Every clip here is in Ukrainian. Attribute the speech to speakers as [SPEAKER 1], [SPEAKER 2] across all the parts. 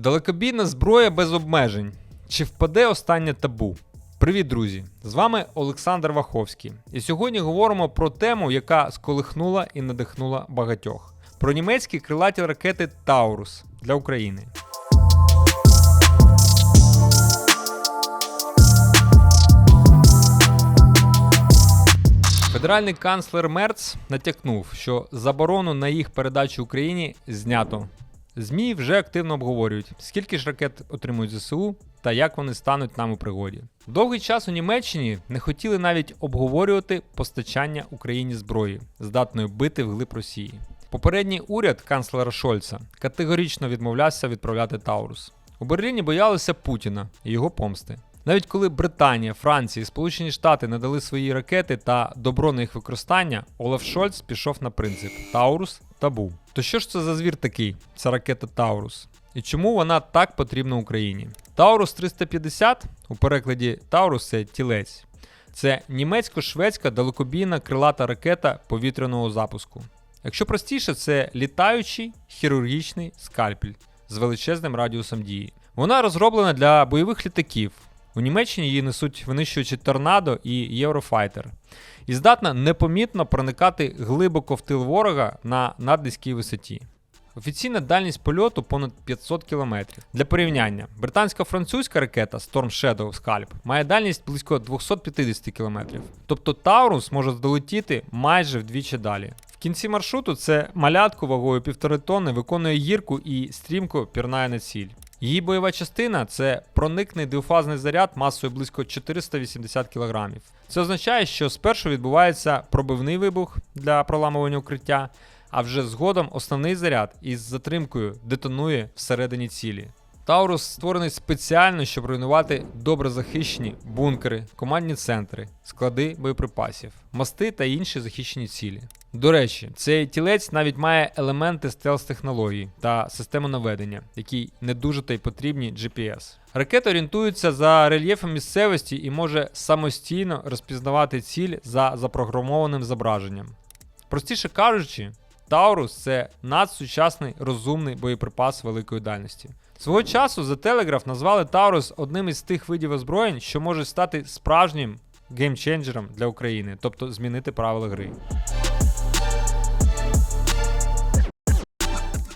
[SPEAKER 1] Далекобійна зброя без обмежень. Чи впаде останнє табу? Привіт, друзі! З вами Олександр Ваховський. І сьогодні говоримо про тему, яка сколихнула і надихнула багатьох: про німецькі крилаті ракети Таурус для України. Федеральний канцлер Мерц натякнув, що заборону на їх передачу Україні знято. ЗМІ вже активно обговорюють, скільки ж ракет отримують ЗСУ та як вони стануть нам у пригоді. Довгий час у Німеччині не хотіли навіть обговорювати постачання Україні зброї, здатної бити вглиб Росії. Попередній уряд канцлера Шольца категорично відмовлявся відправляти Таурус. У Берліні боялися Путіна і його помсти. Навіть коли Британія, Франція і Сполучені Штати надали свої ракети та добро на їх використання, Олаф Шольц пішов на принцип Таурус табу. То що ж це за звір такий? Ця ракета Таурус. І чому вона так потрібна Україні? Таурус 350 у перекладі Таурус це тілець. Це німецько-шведська далекобійна крилата ракета повітряного запуску. Якщо простіше, це літаючий хірургічний скальпель з величезним радіусом дії. Вона розроблена для бойових літаків. У Німеччині її несуть винищувачі Торнадо і Єврофайтер. І здатна непомітно проникати глибоко в тил ворога на наднизькій висоті. Офіційна дальність польоту понад 500 км. Для порівняння, британсько-французька ракета Storm Shadow Scalp має дальність близько 250 км. Тобто Таурус може долетіти майже вдвічі далі. В кінці маршруту це малятку вагою 1,5 тонни виконує гірку і стрімко пірнає на ціль. Її бойова частина це проникний двофазний заряд масою близько 480 кг. Це означає, що спершу відбувається пробивний вибух для проламування укриття, а вже згодом основний заряд із затримкою детонує всередині цілі. Таурус створений спеціально, щоб руйнувати добре захищені бункери, командні центри, склади боєприпасів, мости та інші захищені цілі. До речі, цей тілець навіть має елементи стелс-технології та систему наведення, які не дуже та й потрібні GPS. Ракета орієнтується за рельєфом місцевості і може самостійно розпізнавати ціль за запрограмованим зображенням. Простіше кажучи, Таурус це надсучасний розумний боєприпас великої дальності. Свого часу The Telegraph назвали Таурус одним із тих видів озброєнь, що може стати справжнім геймченджером для України, тобто змінити правила гри.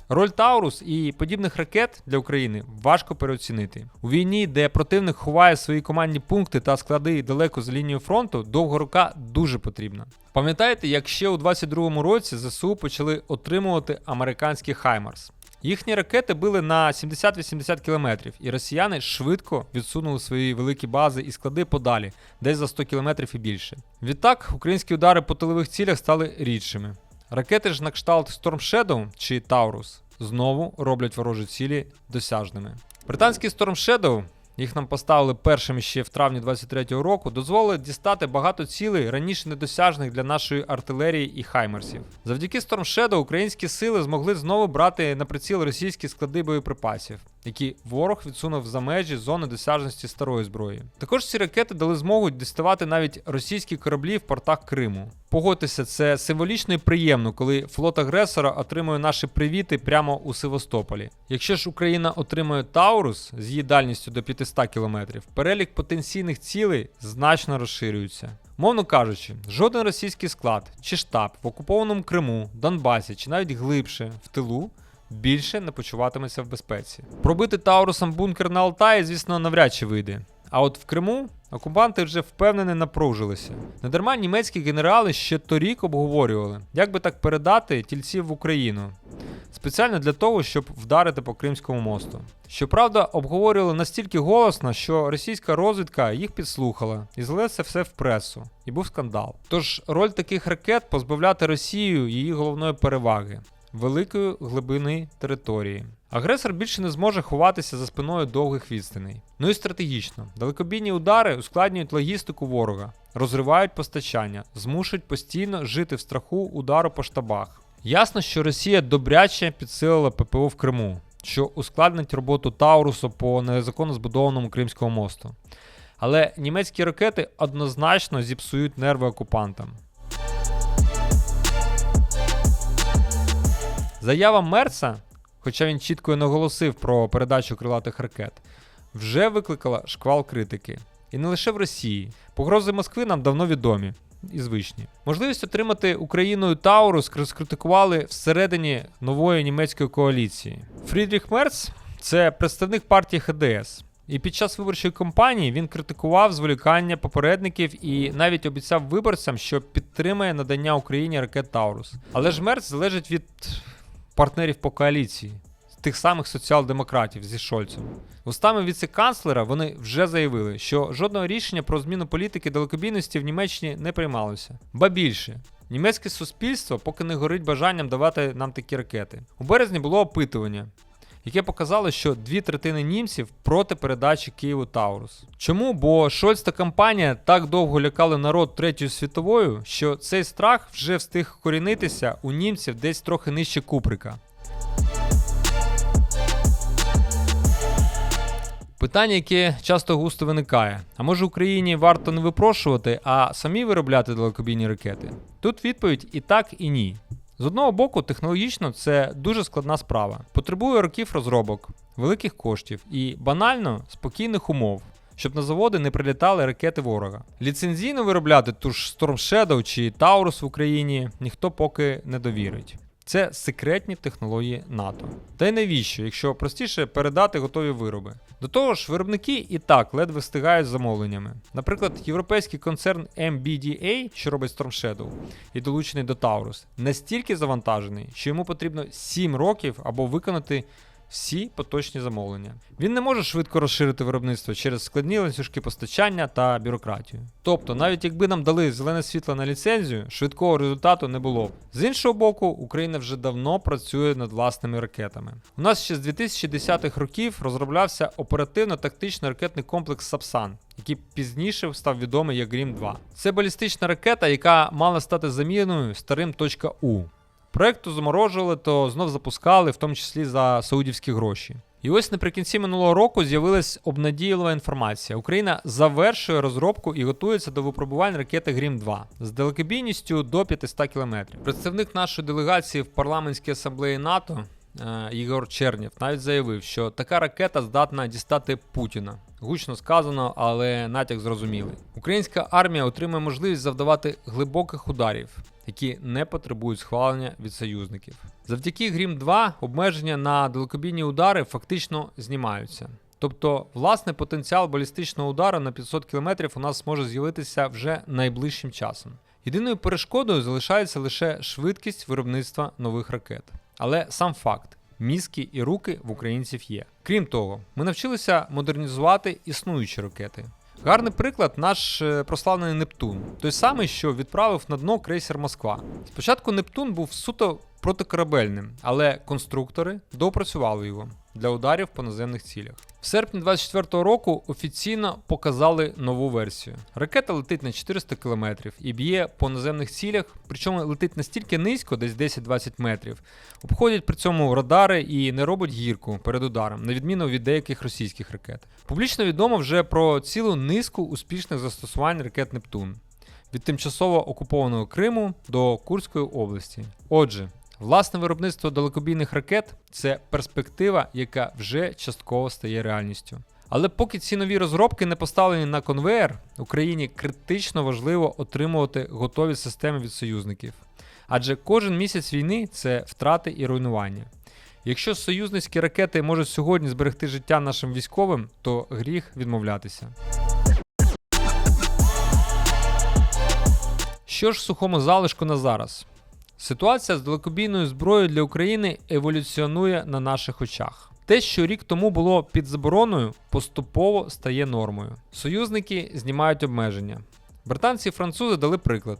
[SPEAKER 1] Роль Таурус і подібних ракет для України важко переоцінити. У війні, де противник ховає свої командні пункти та склади далеко з лінією фронту, довга рука дуже потрібна. Пам'ятаєте, як ще у 22-му році ЗСУ почали отримувати американські Хаймарс? Їхні ракети били на 70-80 кілометрів, і росіяни швидко відсунули свої великі бази і склади подалі, десь за 100 кілометрів і більше. Відтак, українські удари по тилових цілях стали рідшими. Ракети ж на кшталт Storm Shadow чи Taurus знову роблять ворожі цілі досяжними. Британський Storm Shadow, їх нам поставили першим ще в травні 23-го року, дозволили дістати багато цілей раніше недосяжних для нашої артилерії і хаймерсів. Завдяки Storm Shadow українські сили змогли знову брати на приціл російські склади боєприпасів, які ворог відсунув за межі зони досяжності старої зброї. Також ці ракети дали змогу діставати навіть російські кораблі в портах Криму. Погодьтеся, це символічно і приємно, коли флот агресора отримує наші привіти прямо у Севастополі. Якщо ж Україна отримує Таурус з її дальністю до 500 км, перелік потенційних цілей значно розширюється. Мовно кажучи, жоден російський склад чи штаб в окупованому Криму, Донбасі чи навіть глибше в тилу більше не почуватиметься в безпеці. Пробити Таурусом бункер на Алтаї, звісно, навряд чи вийде. А от в Криму окупанти вже впевнено напружили Недарма німецькі генерали ще торік обговорювали, як би так передати тільців в Україну. Спеціально для того, щоб вдарити по Кримському мосту. Щоправда, обговорювали настільки голосно, що російська розвідка їх підслухала і злило це все в пресу, і був скандал. Тож роль таких ракет позбавляти Росію її головної переваги великої глибини території. Агресор більше не зможе ховатися за спиною довгих відстаней. Ну і стратегічно, далекобійні удари ускладнюють логістику ворога, розривають постачання, змушують постійно жити в страху удару по штабах. Ясно, що Росія добряче підсилила ППО в Криму, що ускладнить роботу Таурусу по незаконно збудованому Кримському мосту. Але німецькі ракети однозначно зіпсують нерви окупантам. Заява Мерца хоча він чітко і наголосив про передачу крилатих ракет, вже викликала шквал критики. І не лише в Росії. Погрози Москви нам давно відомі і звичні. Можливість отримати Україною Таурус розкритикували всередині нової німецької коаліції. Фрідріх Мерц це представник партії ХДС. І під час виборчої кампанії він критикував зволікання попередників і навіть обіцяв виборцям, що підтримає надання Україні ракет Таурус. Але ж Мерц залежить від партнерів по коаліції, тих самих соціал-демократів зі Шольцем. Устами віце-канцлера вони вже заявили, що жодного рішення про зміну політики далекобійності в Німеччині не приймалося. Ба більше. Німецьке суспільство поки не горить бажанням давати нам такі ракети. У березні було опитування, яке показало, що дві третини німців проти передачі Києву Таурус. Чому? Бо Шольц та компанія так довго лякали народ Третьою світовою, що цей страх вже встиг корінитися у німців десь трохи нижче Куприка. Питання, яке часто густо виникає: а може Україні варто не випрошувати, а самі виробляти далекобійні ракети? Тут відповідь і так, і ні. З одного боку, технологічно це дуже складна справа. Потребує років розробок, великих коштів і банально спокійних умов, щоб на заводи не прилітали ракети ворога. Ліцензійно виробляти ту ж Storm Shadow чи Taurus в Україні ніхто поки не довірить. Це секретні технології НАТО. Та й навіщо, якщо простіше передати готові вироби? До того ж, виробники і так ледве встигають з замовленнями. Наприклад, європейський концерн MBDA, що робить Storm Shadow, і долучений до Taurus, настільки завантажений, що йому потрібно 7 років або виконати всі поточні замовлення. Він не може швидко розширити виробництво через складні ланцюжки постачання та бюрократію. Тобто, навіть якби нам дали зелене світло на ліцензію, швидкого результату не було б. З іншого боку, Україна вже давно працює над власними ракетами. У нас ще з 2010-х років розроблявся оперативно-тактичний ракетний комплекс Сапсан. Який пізніше став відомий як Грім 2. Це балістична ракета, яка мала стати заміною старим точка .У. Проекту заморожували, то знов запускали, в тому числі за саудівські гроші. І ось наприкінці минулого року з'явилась обнадійлива інформація. Україна завершує розробку і готується до випробувань ракети Грім 2 з далекобійністю до 500 км. Представник нашої делегації в парламентській асамблеї НАТО е, Ігор Чернєв навіть заявив, що така ракета здатна дістати Путіна. Гучно сказано, але натяк зрозумілий. Українська армія отримує можливість завдавати глибоких ударів, які не потребують схвалення від союзників. Завдяки Грім 2 обмеження на далекобійні удари фактично знімаються. Тобто, власне, потенціал балістичного удару на 500 км у нас може з'явитися вже найближчим часом. Єдиною перешкодою залишається лише швидкість виробництва нових ракет. Але сам факт. Мізки і руки в українців є. Крім того, ми навчилися модернізувати існуючі ракети. Гарний приклад наш е, прославлений Нептун, той самий, що відправив на дно крейсер Москва. Спочатку Нептун був суто протикорабельним, але конструктори допрацювали його для ударів по наземних цілях. В серпні 24-го року офіційно показали нову версію. Ракета летить на 400 км і б'є по наземних цілях, причому летить настільки низько, десь 10-20 метрів, обходять при цьому радари і не робить гірку перед ударом, на відміну від деяких російських ракет. Публічно відомо вже про цілу низку успішних застосувань ракет Нептун. Від тимчасово окупованого Криму до Курської області. Отже, Власне виробництво далекобійних ракет це перспектива, яка вже частково стає реальністю. Але поки ці нові розробки не поставлені на конвейер, Україні критично важливо отримувати готові системи від союзників. Адже кожен місяць війни це втрати і руйнування. Якщо союзницькі ракети можуть сьогодні зберегти життя нашим військовим, то гріх відмовлятися. Що ж сухому залишку на зараз? Ситуація з далекобійною зброєю для України еволюціонує на наших очах. Те, що рік тому було під забороною, поступово стає нормою. Союзники знімають обмеження. Британці і французи дали приклад.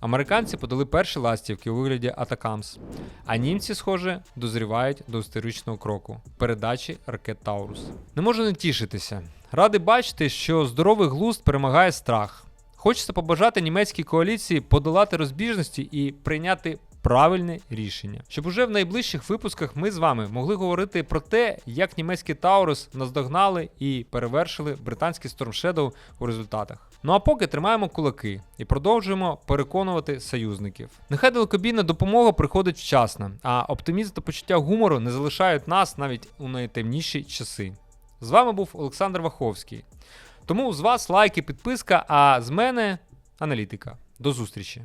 [SPEAKER 1] Американці подали перші ластівки у вигляді Атакамс, а німці, схоже, дозрівають до історичного кроку передачі ракет Таурус. Не можу не тішитися. Радий бачити, що здоровий глузд перемагає страх. Хочеться побажати німецькій коаліції подолати розбіжності і прийняти. Правильне рішення, щоб уже в найближчих випусках ми з вами могли говорити про те, як німецькі Таурус наздогнали і перевершили британський Storm у результатах. Ну а поки тримаємо кулаки і продовжуємо переконувати союзників. Нехай далекобійна допомога приходить вчасно, а оптимізм та почуття гумору не залишають нас навіть у найтемніші часи. З вами був Олександр Ваховський. Тому з вас лайки, підписка, а з мене аналітика. До зустрічі!